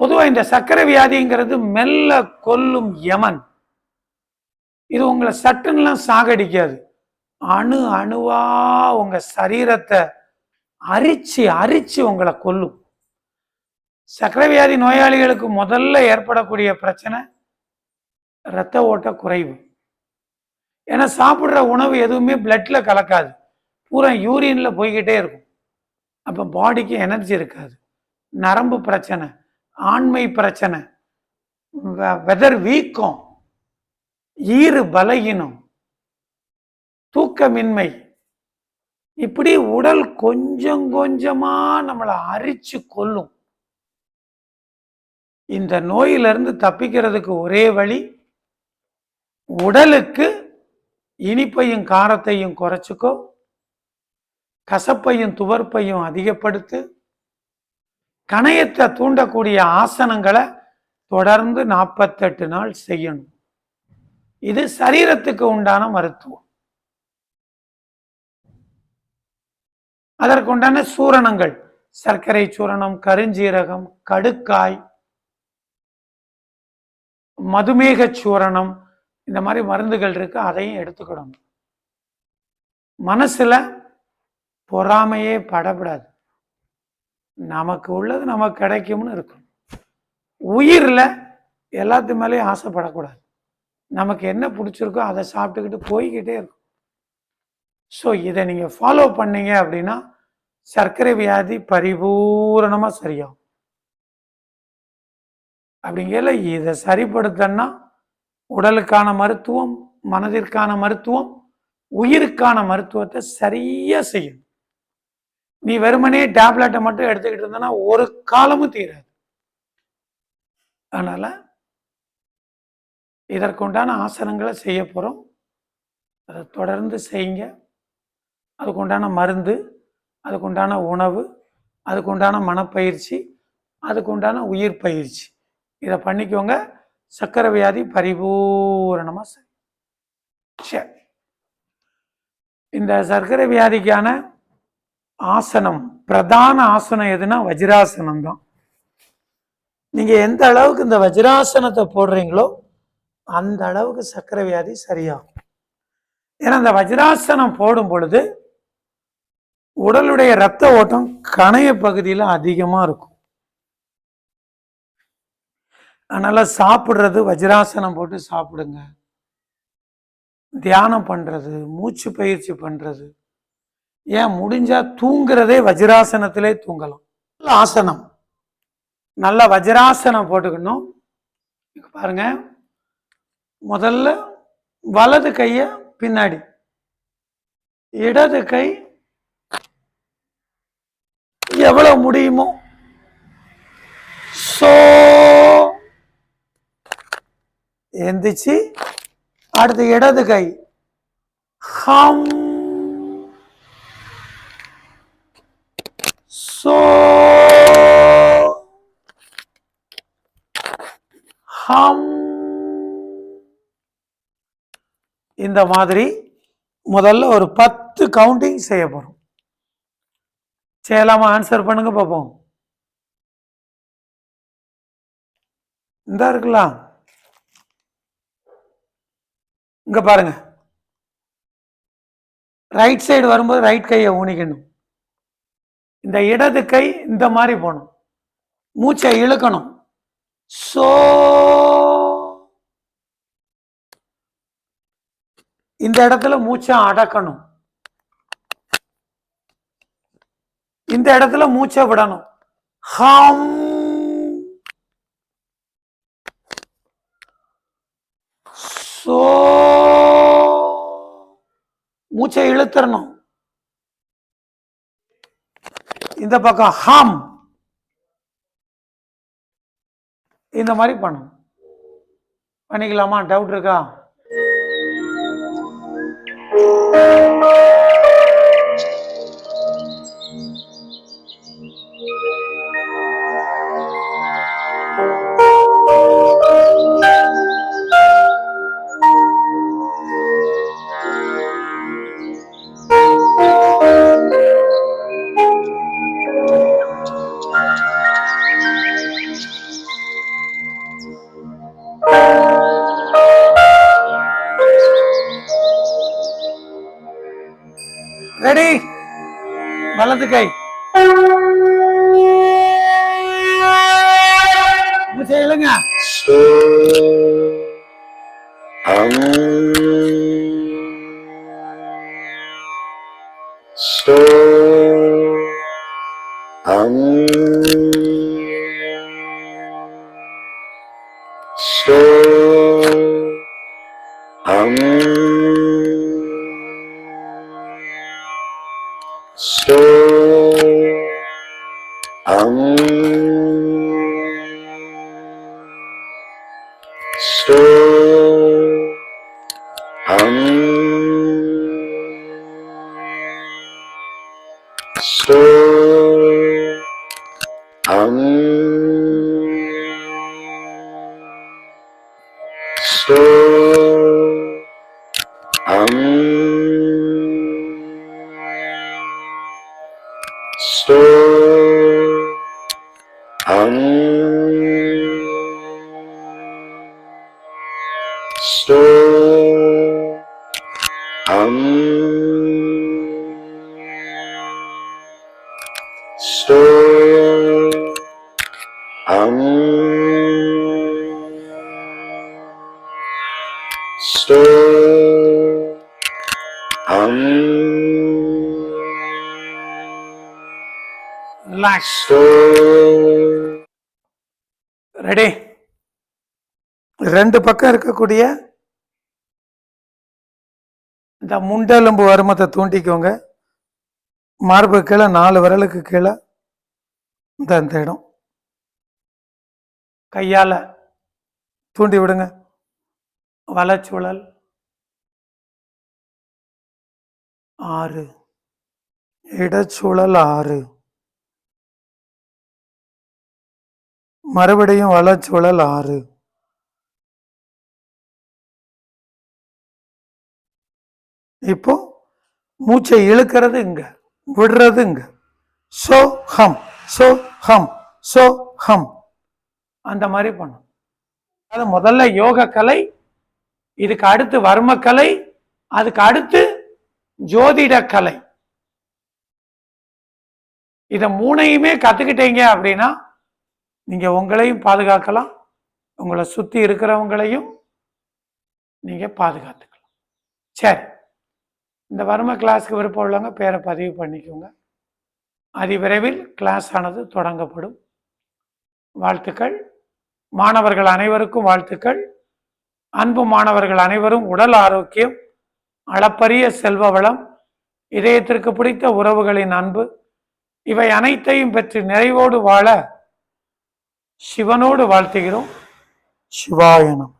பொதுவாக இந்த சர்க்கரை வியாதிங்கிறது மெல்ல கொல்லும் யமன். இது உங்களை சட்டுன்னுலாம் சாகடிக்காது. அணு அணுவா உங்க சரீரத்தை அரிச்சு அரிச்சு உங்களை கொல்லும். சர்க்கரை வியாதி நோயாளிகளுக்கு முதல்ல ஏற்படக்கூடிய பிரச்சனை இரத்த ஓட்ட குறைவு. ஏன்னா சாப்பிட்ற உணவு எதுவுமே பிளட்ல கலக்காது. பூரா யூரியனில் போய்கிட்டே இருக்கும். அப்போ பாடிக்கு எனர்ஜி இருக்காது. நரம்பு பிரச்சனை. ஆண்மை பிரச்சனை வெதர் வீக்கம் ஈறு பலகீனம் தூக்கமின்மை. இப்படி உடல் கொஞ்சம் கொஞ்சமா நம்மளை அரிச்சு கொல்லும். இந்த நோயிலிருந்து தப்பிக்கிறதுக்கு ஒரே வழி உடலுக்கு இனிப்பையும் காரத்தையும் குறைச்சிக்கோ கசப்பையும் துவர்ப்பையும் அதிகப்படுத்து கணையத்தை தூண்டக்கூடிய ஆசனங்களை தொடர்ந்து நாற்பத்தெட்டு நாள் செய்யணும். இது சரீரத்துக்கு உண்டான மருத்துவம். அதற்குண்டான சூரணங்கள் சர்க்கரை சூரணம் கருஞ்சீரகம் கடுக்காய் மதுமேக சூரணம் இந்த மாதிரி மருந்துகள் இருக்கு அதையும் எடுத்துக்கிடணும். மனசுல பொறாமையே படப்படாது நமக்கு உள்ளது நமக்கு கிடைக்கும்னு இருக்கணும். உயிரில் எல்லாத்து மேலேயும் ஆசைப்படக்கூடாது. நமக்கு என்ன பிடிச்சிருக்கோ அதை சாப்பிட்டுக்கிட்டு போய்கிட்டே இருக்கும் ஸோ இதை நீங்கள் ஃபாலோ பண்ணீங்க அப்படின்னா சர்க்கரை வியாதி பரிபூரணமாக சரியாகும். அப்படிங்கல இதை சரிப்படுத்தன்னா உடலுக்கான மருத்துவம் மனதிற்கான மருத்துவம் உயிருக்கான மருத்துவத்தை சரியாக செய்யணும். நீ வெறுமனே டேப்லெட்டை மட்டும் எடுத்துக்கிட்டு இருந்தனா ஒரு காலமும் தீராது. அதனால இதற்குண்டான ஆசனங்களை செய்ய போகிறோம் அதை தொடர்ந்து செய்யுங்க. அதுக்குண்டான மருந்து அதுக்குண்டான உணவு அதுக்குண்டான மனப்பயிற்சி அதுக்குண்டான உயிர் பயிற்சி. இதை பண்ணிக்கோங்க. சக்கரை வியாதி பரிபூரணமாக சரி இந்த சர்க்கரை வியாதிக்கான ஆசனம் பிரதான ஆசனம் எதுனா வஜ்ராசனம் தான் நீங்க எந்த அளவுக்கு இந்த வஜ்ராசனத்தை போடுறீங்களோ அந்த அளவுக்கு சக்கரை வியாதி சரியாகும். ஏன்னா இந்த வஜ்ராசனம் போடும் பொழுது உடலுடைய இரத்த ஓட்டம் கணைய பகுதியில் அதிகமாக இருக்கும். அதனால சாப்பிட்றது வஜ்ராசனம் போட்டு சாப்பிடுங்க. தியானம் பண்ணுறது மூச்சு பயிற்சி பண்ணுறது ஏன் முடிஞ்சா தூங்குறதே வஜ்ராசனத்திலே தூங்கலாம். நல்ல ஆசனம். நல்ல வஜ்ராசனம் போட்டுக்கணும். பாருங்க. முதல்ல வலது கைய பின்னாடி. இடது கை எவ்வளவு முடியுமோ. சோ. எந்திரிச்சு அடுத்து இடது கை. ஹம். இந்த மாதிரி முதல்ல ஒரு பத்து கவுண்டிங் செய்ய போறோம். செய்யலாமா? ஆன்சர் பண்ணுங்க பார்ப்போம் இந்த இருக்கலாம். இங்கே பாருங்க. ரைட் சைடு வரும்போது ரைட் கையை ஊனிக்கணும். இந்த இடது கை இந்த மாதிரி போகணும். மூச்சை இழுக்கணும். சோ இந்த இடத்துல மூச்சை அடக்கணும். இந்த இடத்துல மூச்சை விடணும். ஹம். சோ. மூச்சை இழுத்துறணும். இந்த பக்கம் ஹம். இந்த மாதிரி பண்ணணும். பண்ணிக்கலாமா? டவுட் இருக்கா? Thank you. வலது கை செய்யலுங்க Um... Stir. Stir. Stir. Unstoppable. Unstoppable. Relax so ready ரெண்டு பக்கம் இருக்கக்கூடிய இந்த முண்டெலும்பு வருமத்தை தூண்டிக்கோங்க. மார்பு கீழே நாலு விரலுக்கு கீழே இந்த அந்த இடம். கையால் தூண்டி விடுங்க. வலச்சூழல். ஆறு. இடச்சூழல் ஆறு. மறுபடியும் வலச்சுழல் ஆறு. இப்போ மூச்சை இழுக்கிறது இங்க விடுறது இங்க. சோ ஹம் சோ ஹம் சோ ஹம். அந்த மாதிரி பண்ணும். அது முதல்ல யோக கலை இதுக்கு அடுத்து வர்ம கலை அதுக்கு அடுத்து ஜோதிட கலை இதை மூணையுமே கத்துக்கிட்டீங்க அப்படின்னா நீங்கள் உங்களையும் பாதுகாக்கலாம். உங்களை சுற்றி இருக்கிறவங்களையும் நீங்கள் பாதுகாத்துக்கலாம். சரி. இந்த வர்ம கிளாஸ்க்கு விருப்பம் உள்ளவங்க பேரை பதிவு பண்ணிக்கோங்க. அதிவிரைவில் கிளாஸ் ஆனது தொடங்கப்படும். வாழ்த்துக்கள். மாணவர்கள் அனைவருக்கும் வாழ்த்துக்கள். அன்பு மாணவர்கள் அனைவரும் உடல் ஆரோக்கியம் அளப்பரிய செல்வ வளம் இதயத்திற்கு பிடித்த உறவுகளின் அன்பு இவை அனைத்தையும் பெற்று நிறைவோடு வாழ சிவனோடு வாழ்த்துகிறோம். சிவாயனம்